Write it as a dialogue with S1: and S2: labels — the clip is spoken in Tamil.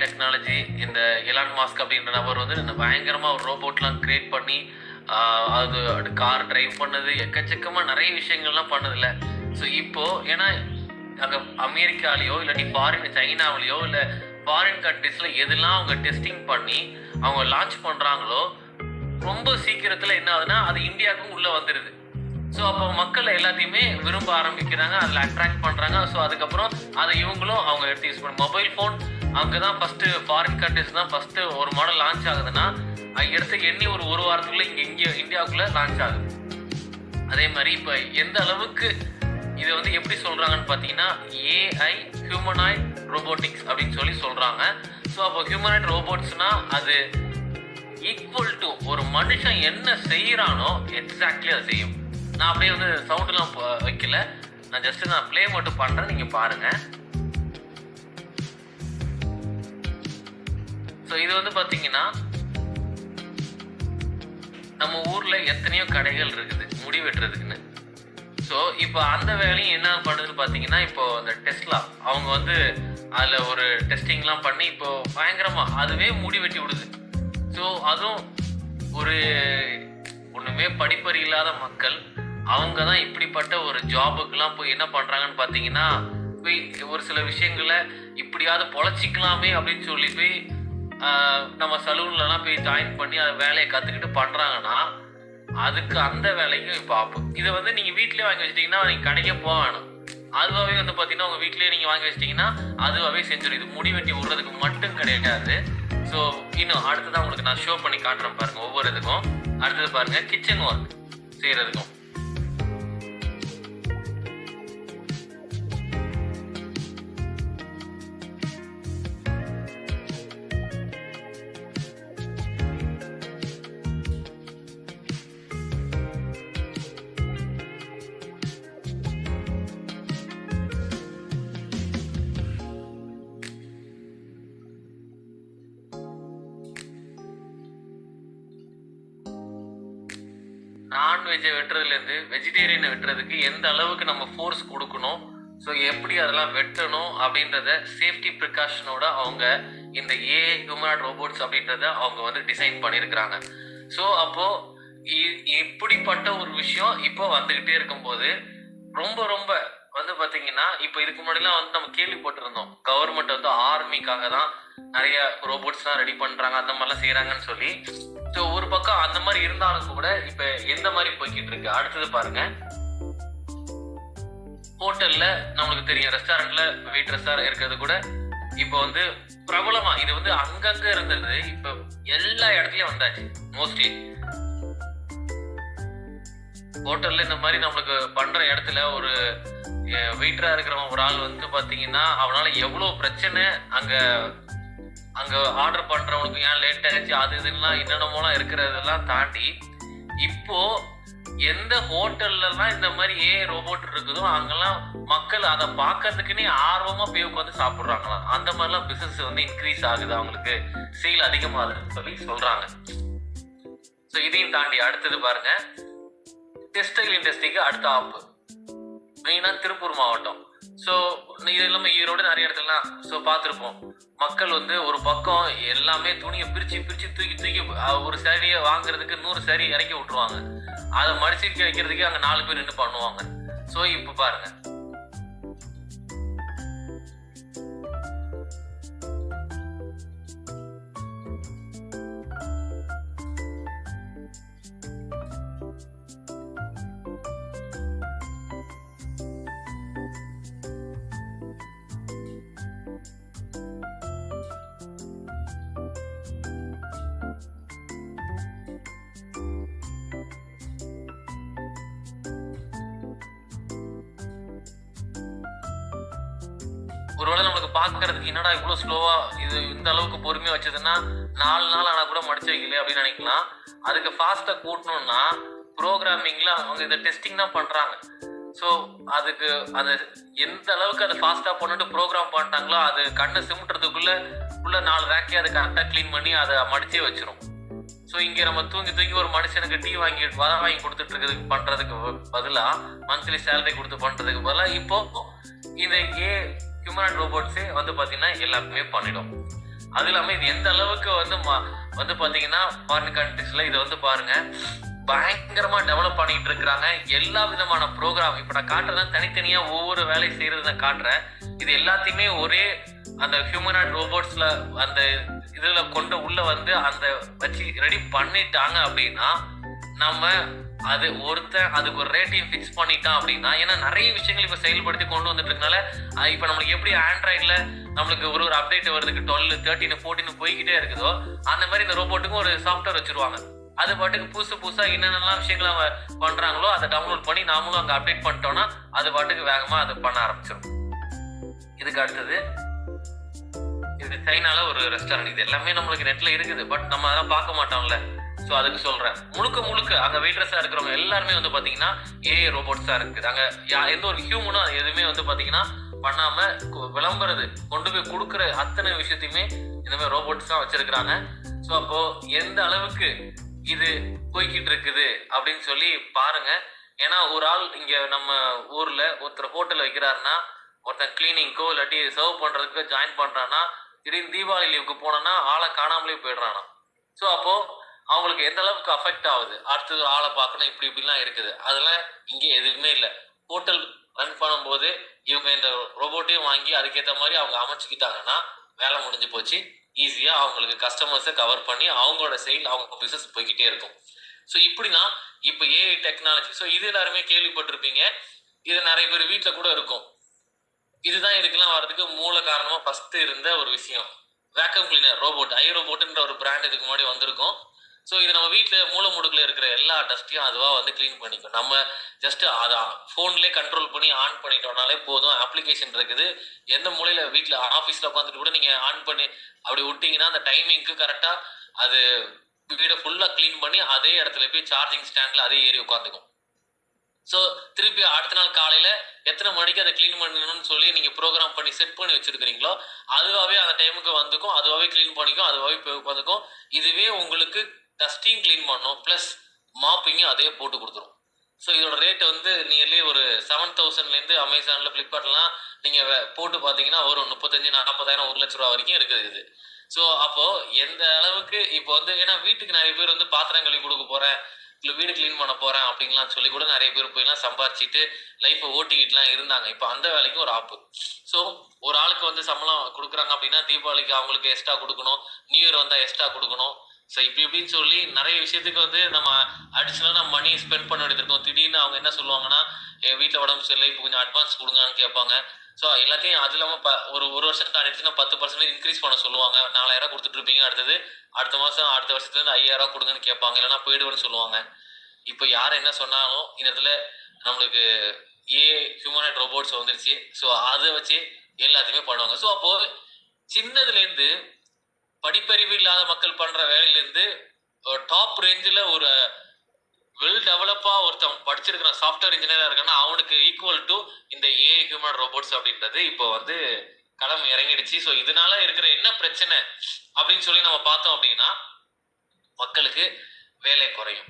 S1: டெக்னாலஜி இந்த எலான் மாஸ்க் அப்படின்ற நபர் வந்து இந்த பயங்கரமாக ஒரு ரோபோட்லாம் கிரியேட் பண்ணி அது கார் டிரைவ் பண்ணது எக்கச்சக்கமாக நிறைய விஷயங்கள்லாம் பண்ணதில்ல. ஸோ இப்போ ஏன்னா அங்கே அமெரிக்காலேயோ இல்லாட்டி ஃபாரின் சைனாவிலேயோ இல்லை ஃபாரின் கண்ட்ரீஸில் எதெல்லாம் அவங்க டெஸ்டிங் பண்ணி அவங்க லான்ச் பண்ணுறாங்களோ ரொம்ப சீக்கிரத்தில் என்ன ஆகுதுன்னா அது இந்தியாவுக்கும் உள்ளே வந்துடுது ஸோ அப்போ மக்கள் எல்லாத்தையுமே விரும்ப ஆரம்பிக்கிறாங்க அதில் அட்ராக்ட் பண்ணுறாங்க ஸோ அதுக்கப்புறம் அதை இவங்களும் அவங்க எடுத்து யூஸ் பண்ண மொபைல் ஃபோன் அங்கே தான் ஃபஸ்ட்டு ஃபாரின் கண்ட்ரிஸ் தான் ஃபஸ்ட்டு ஒரு மாடல் லான்ச் ஆகுதுன்னா இடத்துக்கு எடுத்து எண்ணி ஒரு ஒரு வாரத்துக்குள்ளே இங்கே இங்கே இந்தியாவுக்குள்ளே லான்ச் ஆகுது. அதே மாதிரி இப்போ எந்த அளவுக்கு இதை வந்து எப்படி சொல்கிறாங்கன்னு பார்த்தீங்கன்னா ஏஐ ஹியூமனாய்ட் ரோபோட்டிக்ஸ் அப்படின்னு சொல்லி சொல்கிறாங்க ஸோ அப்போ ஹியூமனாய்ட் ரோபோட்ஸ்னா அது ஈக்குவல் டு ஒரு மனுஷன் என்ன செய்கிறானோ எக்ஸாக்ட்லி அதை செய்யும். நான் அப்படியே வந்து சவுண்டெலாம் வைக்கல. நான் ஜஸ்ட் நான் ப்ளே மட்டும் பண்ணுறேன் நீங்கள் பாருங்கள் ஸோ இது வந்து பார்த்தீங்கன்னா நம்ம ஊரில் எத்தனையோ கடைகள் இருக்குது முடி வெட்டுறதுக்குன்னு. ஸோ இப்போ அந்த வேலையும் என்ன பண்ணுதுன்னு பார்த்தீங்கன்னா இப்போ அந்த டெஸ்ட்லா அவங்க வந்து அதில் ஒரு டெஸ்டிங்லாம் பண்ணி இப்போ பயங்கரமாக அதுவே முடி வெட்டி விடுது. ஸோ அதுவும் ஒரு ஒன்றுமே படிப்பறி இல்லாத மக்கள் அவங்க தான் இப்படிப்பட்ட ஒரு ஜாபுக்கெல்லாம் போய் என்ன பண்ணுறாங்கன்னு பார்த்தீங்கன்னா போய் ஒரு சில விஷயங்களை இப்படியாவது பொழைச்சிக்கலாமே அப்படின்னு சொல்லி போய் நம்ம சலூன்லலாம் போய் ஜாயின் பண்ணி அதை வேலையை கற்றுக்கிட்டு பண்ணுறாங்கன்னா அதுக்கு அந்த வேலைக்கும் இப்போ ஆப்பு இதை வந்து நீங்கள் வீட்டிலே வாங்கி வச்சிட்டிங்கன்னா நீங்கள் கடைக்கே போக வேணும். அதுவாகவே வந்து பார்த்தீங்கன்னா உங்கள் வீட்டிலேயே நீங்கள் வாங்கி வச்சிட்டிங்கன்னா அதுவாகவே செஞ்சிடும் இது முடி வெட்டி விடுறதுக்கு மட்டும் கிடையாது. ஸோ இன்னும் அடுத்ததான் உங்களுக்கு நான் ஷோ பண்ணி காட்டுறேன் பாருங்க ஒவ்வொரு இதுக்கும். அடுத்தது பாருங்கள் கிச்சன் ஒர்க் செய்கிறதுக்கும் நான்வெஜ்ஜை வெட்டுறதுலேருந்து வெஜிடேரியனை வெட்டுறதுக்கு எந்த அளவுக்கு நம்ம ஃபோர்ஸ் கொடுக்கணும்? ஸோ எப்படி அதெல்லாம் வெட்டணும் அப்படின்றத சேஃப்டி ப்ரிகாஷனோட அவங்க இந்த ஏ ஹியூமனாய்ட் ரோபோட்ஸ் அப்படின்றத அவங்க வந்து டிசைன் பண்ணியிருக்கிறாங்க. ஸோ அப்போது இப்படிப்பட்ட ஒரு விஷயம் இப்போ வந்துக்கிட்டே இருக்கும்போது ரொம்ப ரொம்ப வந்து பாத்தீங்கன்னா இப்போ இதுக்கு முன்னாடிலாம் வந்து நம்ம கேள்விப்பட்டிருந்தோம். கவர்மெண்ட் வந்து ஆர்மிக்காக தான் நிறைய ரோபோட்ஸ்லாம் ரெடி பண்ணுறாங்க அந்த மாதிரிலாம் செய்கிறாங்கன்னு சொல்லி. ஸோ ஒரு பக்கம் அந்த மாதிரி இருந்தாலும் கூட இப்போ எந்த மாதிரி போய்கிட்டு இருக்கு? அடுத்தது பாருங்க. ஹோட்டல்ல நம்மளுக்கு தெரியும் ரெஸ்டாரண்ட்ல ரெஸ்டாரண்ட் இருக்கிறது கூட இப்போ வந்து பிரபலமா இது வந்து அங்கங்க இருந்தது. இப்போ எல்லா இடத்துலயும் வந்தாச்சு மோஸ்ட்லி ஹோட்டல்ல இந்த மாதிரி நம்மளுக்கு பண்ற இடத்துல ஒரு வெயிட்டரா இருக்கிறவன் ஒரு ஆள் வந்து பாத்தீங்கன்னா அவனால எவ்வளவு பிரச்சனை அங்க அங்க ஆர்டர் பண்றவனுக்கு ஏன் லேட் ஆயிடுச்சு அது இதுலாம் என்னென்னமோலாம் இருக்கிறதெல்லாம் தாண்டி இப்போ எந்த ஹோட்டல்லலாம் இந்த மாதிரி ஏ ரோபோட் இருக்குதோ அங்கெல்லாம் மக்கள் அதை பார்க்கறதுக்குன்னே ஆர்வமா போய் உட்காந்து சாப்பிட்றாங்களாம். அந்த மாதிரிலாம் பிசினஸ் வந்து இன்க்ரீஸ் ஆகுது அவங்களுக்கு. சேல் அதிகமாகுதுன்னு சொல்லி சொல்றாங்க. ஸோ இதையும் தாண்டி அடுத்தது பாருங்க. டெக்ஸ்டைல் இண்டஸ்ட்ரிக்கு அடுத்த ஆப்பு. மெயினாக திருப்பூர் மாவட்டம். ஸோ இது இல்லாமல் ஈரோடு நிறைய இடத்துலலாம் ஸோ பார்த்துருப்போம். மக்கள் வந்து ஒரு பக்கம் எல்லாமே துணியை பிரித்து பிரித்து தூக்கி தூக்கி ஒரு சேரீயை வாங்குறதுக்கு நூறு சேரீ இறக்கி விட்டுருவாங்க. அதை மடிச்சு வைக்கிறதுக்கே அங்கே நாலு பேர் நின்று பண்ணுவாங்க. ஸோ இப்போ பாருங்க. பார்க்கறதுக்கு என்னடா இவ்வளோ ஸ்லோவா இது இந்த அளவுக்கு பொறுமையா வச்சதுன்னா நாலு நாள் ஆனால் கூட மடிச்சு வைக்கல அப்படின்னு நினைக்கலாம். அதுக்கு ஃபாஸ்ட்டாக கூட்டணும்னா ப்ரோக்ராமிங்ல அவங்க இதை டெஸ்டிங் தான் பண்றாங்க. ஸோ அதுக்கு அது எந்த அளவுக்கு அதை ஃபாஸ்ட்டாக பண்ணிட்டு ப்ரோக்ராம் பண்ணிட்டாங்களோ அது கண்ணை சிமிட்டுறதுக்குள்ளே உள்ள நாலு ரேக்கே அதை கரெக்டாக க்ளீன் பண்ணி அதை மடிச்சே வச்சிரும். ஸோ இங்கே நம்ம தூங்கி தூங்கி ஒரு மனுஷனுக்கு டீ வாங்கி வதம் வாங்கி கொடுத்துட்டு இருக்கிறதுக்கு பண்ணுறதுக்கு பதிலாக மந்த்லி சேலரி கொடுத்து பண்ணுறதுக்கு பதிலாக இப்போ இந்த ஏ ஹியூமன் ரோபோட்ஸே வந்து பார்த்தீங்கன்னா எல்லாருக்குமே பண்ணிடும். அது இல்லாமல் இது எந்த அளவுக்கு வந்து வந்து பார்த்தீங்கன்னா ஃபாரின் கண்ட்ரிஸில் இதை வந்து பாருங்க பயங்கரமா டெவலப் பண்ணிட்டு இருக்கிறாங்க. எல்லா விதமான ப்ரோக்ராம் இப்போ நான் காட்டுறேன் தனித்தனியா ஒவ்வொரு வேலை செய்யறது நான் காட்டுறேன். இது எல்லாத்தையுமே ஒரே அந்த ஹியூமனாய்ட் ரோபோட்ஸ்ல அந்த இதுல கொண்டு உள்ள வந்து அந்த வச்சு ரெடி பண்ணிட்டாங்க அப்படின்னா நம்ம அது ஒருத்தன் அதுக்கு ஒரு ரேட்டையும் ஃபிக்ஸ் பண்ணிட்டான் அப்படின்னா ஏன்னா நிறைய விஷயங்கள் இப்போ செயல்படுத்தி கொண்டு வந்துட்டு இருக்கனால இப்போ நம்மளுக்கு எப்படி ஆண்ட்ராய்டில் நம்மளுக்கு ஒரு ஒரு அப்டேட் வருதுக்கு டுவெல் தேர்ட்டின் ஃபோர்டின் போய்கிட்டே இருக்குதோ அந்த மாதிரி இந்த ரோபோட்டுக்கும் ஒரு சாஃப்ட்வேர் வச்சிருவாங்க. அது பாட்டுக்கு புதுசு புதுசாக என்னென்னலாம் விஷயங்கள் அவங்க பண்ணுறாங்களோ அதை டவுன்லோட் பண்ணி நாமளும் அங்கே அப்டேட் பண்ணிட்டோம்னா அது பாட்டுக்கு வேகமாக அது பண்ண ஆரம்பிச்சிடும் இதுக்கு அடுத்தது இது சைனால ஒரு ரெஸ்டாரண்ட் இது எல்லாமே நம்மளுக்கு நெட்ல இருக்குது பட் நம்ம அதெல்லாம் பார்க்க மாட்டோம்ல. ஸோ அதுக்கு சொல்றேன். முழுக்க முழுக்க அங்க வெயிட்ரஸாக இருக்கிறவங்க எல்லாருமே வந்து பாத்தீங்கன்னா ஏஐ ரோபோட்ஸாக இருக்குது. அங்க யா- எந்த ஒரு ஹியூமனும் அது எதுவுமே வந்து பாத்தீங்கன்னா பண்ணாம விளம்புறது கொண்டு போய் கொடுக்குற அத்தனை விஷயத்தையுமே இந்த மாதிரி ரோபோட்ஸ் தான் வச்சிருக்கிறாங்க. ஸோ அப்போ எந்த அளவுக்கு இது போய்கிட்டு இருக்குது அப்படின்னு சொல்லி பாருங்க. ஏன்னா ஒரு ஆள் இங்க நம்ம ஊர்ல ஒருத்தர் ஹோட்டல் வைக்கிறாருன்னா ஒருத்தன் கிளீனிங்க்கோ இல்லாட்டி சர்வ் பண்றதுக்கோ ஜாயின் பண்றான்னா திடீர்னு தீபாவளி லீவுக்கு போனோன்னா ஆளை காணாமலே போயிடுறானா ஸோ அப்போ அவங்களுக்கு எந்த அளவுக்கு அஃபெக்ட் ஆகுது? அடுத்தது ஆளை பார்க்கணும் இப்படி இப்படிலாம் இருக்குது. அதெல்லாம் இங்கே எதுவுமே இல்லை. ஹோட்டல் ரன் பண்ணும்போது இவங்க இந்த ரோபோட்டையும் வாங்கி அதுக்கேற்ற மாதிரி அவங்க அமைச்சுக்கிட்டாங்கன்னா வேலை முடிஞ்சு போச்சு. ஈஸியாக அவங்களுக்கு கஸ்டமர்ஸை கவர் பண்ணி அவங்களோட செயல் அவங்க பிஸ்னஸ் போய்கிட்டே இருக்கும். ஸோ இப்படின்னா இப்போ ஏஐ டெக்னாலஜி ஸோ இது எல்லாருமே கேள்விப்பட்டிருப்பீங்க. இது நிறைய பேர் வீட்டில் கூட இருக்கும். இதுதான் இதுக்கெல்லாம் வர்றதுக்கு மூல காரணமாக ஃபஸ்ட்டு இருந்த ஒரு விஷயம். வேக்கம் கிளீனர் ரோபோட் ஐ ரோபோட்டுன்ற ஒரு பிராண்ட் இதுக்கு முன்னாடி வந்திருக்கும். ஸோ இது நம்ம வீட்டில் மூலமுடுக்கில் இருக்கிற எல்லா டஸ்ட்டையும் அதுவாக வந்து க்ளீன் பண்ணிக்கும். நம்ம ஜஸ்ட் அதை ஃபோன்லேயே கண்ட்ரோல் பண்ணி ஆன் பண்ணிட்டோம்னாலே போதும். அப்ளிகேஷன் இருக்குது. எந்த மூலையில் வீட்டில் ஆஃபீஸில் உட்காந்துட்டு கூட நீங்கள் ஆன் பண்ணி அப்படி விட்டிங்கன்னா அந்த டைமிங்க்கு கரெக்டாக அது வீடை ஃபுல்லாக க்ளீன் பண்ணி அதே இடத்துல போய் சார்ஜிங் ஸ்டாண்டில் அதே ஏறி உட்காந்துக்கும் ஸோ திருப்பி அடுத்த நாள் காலையில் எத்தனை மணிக்கு அதை க்ளீன் பண்ணணும்னு சொல்லி நீங்கள் ப்ரோக்ராம் பண்ணி செட் பண்ணி வச்சிருக்கிறீங்களோ அதுவாகவே அந்த டைமுக்கு வந்துக்கும். அதுவாகவே க்ளீன் பண்ணிக்கும். அதுவாகவே போய் உட்காந்துக்கும் இதுவே உங்களுக்கு டஸ்டிங் க்ளீன் பண்ணும் ப்ளஸ் மாப்பிங்கும் அதே போட்டு கொடுத்துரும். ஸோ இதோட ரேட்டு வந்து நியர்லி ஒரு செவன் தௌசண்ட்லேருந்து அமேசானில் ஃப்ளிப்கார்ட்லாம் நீங்கள் போட்டு பார்த்தீங்கன்னா ஒரு முப்பத்தஞ்சு நாற்பதாயிரம் ஒரு லட்ச ரூபா வரைக்கும் இருக்குது இது. ஸோ அப்போது எந்த அளவுக்கு இப்போ வந்து ஏன்னா வீட்டுக்கு நிறைய பேர் வந்து பாத்திரம் கழுவி கொடுக்க போகிறேன் இல்லை வீடு க்ளீன் பண்ண போகிறேன் அப்படின்லாம் சொல்லி கூட நிறைய பேர் போயெல்லாம் சம்பாரிச்சிட்டு லைஃப்பை ஓட்டிக்கிட்டுலாம் இருந்தாங்க. இப்போ அந்த வேலைக்கு ஒரு ஆப்பு. ஸோ ஒரு ஆளுக்கு வந்து சம்பளம் கொடுக்குறாங்க அப்படின்னா தீபாவளிக்கு அவங்களுக்கு எக்ஸ்ட்ரா கொடுக்கணும். நியூ இயர் வந்தால் எக்ஸ்ட்ரா கொடுக்கணும். ஸோ இப்படி இப்படின்னு சொல்லி நிறைய விஷயத்துக்கு வந்து நம்ம அடிஷ்னலாக நம்ம மணி ஸ்பெண்ட் பண்ண வேண்டியது இருக்கும். திடீர்னு அவங்க என்ன சொல்லுவாங்கன்னா என் வீட்டில் உடம்பு சரியில்லை இப்போ கொஞ்சம் அட்வான்ஸ் கொடுங்கன்னு கேட்பாங்க. ஸோ எல்லாத்தையும் அது இல்லாமல் ப ஒரு ஒரு வருஷம் ஆயிடுச்சுன்னா பத்து பர்சன்டேஜ் இன்க்ரீஸ் பண்ண சொல்லுவாங்க. நாலாயிரம் கொடுத்துட்டு இருப்பீங்க அடுத்தது அடுத்த மாதம் அடுத்த வருஷத்துலேருந்து ஐயாயிரம் கொடுங்கன்னு கேட்பாங்க. இல்லைன்னா போயிடுவேன்னு சொல்லுவாங்க. இப்போ யார் என்ன சொன்னாலும் இந்த இடத்துல நம்மளுக்கு ஏ ஹியூமனைட் ரோபோட்ஸ் வந்துருச்சு. ஸோ அதை வச்சு எல்லாத்தையுமே பண்ணுவாங்க. ஸோ அப்போ சின்னதுலேருந்து படிப்பறிவு இல்லாத மக்கள் பண்ற வேலையிலேருந்து டாப் ரேஞ்சில் ஒரு வெல் டெவலப்பா ஒருத்தன் படிச்சிருக்கிற சாஃப்ட்வேர் இன்ஜினியரா இருக்கான்னா அவனுக்கு ஈக்குவல் டு இந்த ஏ ஹியூமன் ரோபோட்ஸ் அப்படின்றது இப்போ வந்து களம் இறங்கிடுச்சு. ஸோ இதனால இருக்கிற என்ன பிரச்சனை அப்படின்னு சொல்லி நம்ம பார்த்தோம் அப்படின்னா மக்களுக்கு வேலை குறையும்.